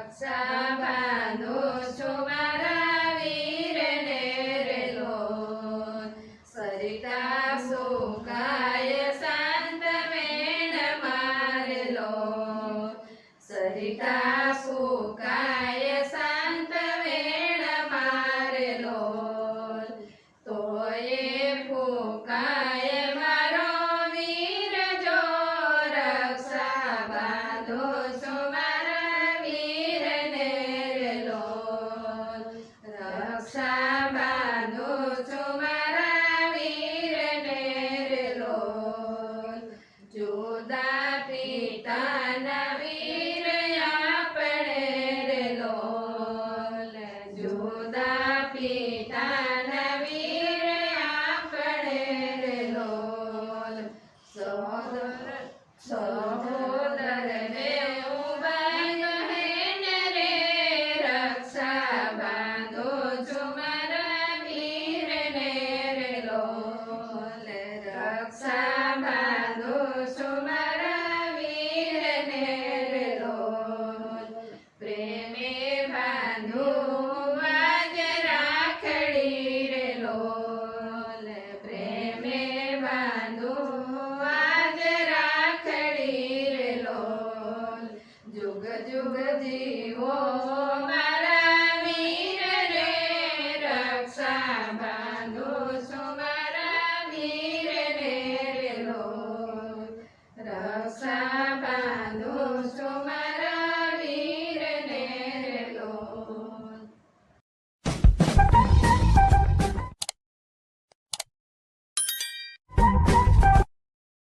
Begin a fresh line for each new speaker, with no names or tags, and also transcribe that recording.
રક્ષા બાંધો છું મારા વીરને રેલોલ સરિતા સુકાય શાંત વેણ મારેલો. સરિતા સુકાય શાંત વેણ મારેલો. તોય ફૂકાય જુગ જીવો મારા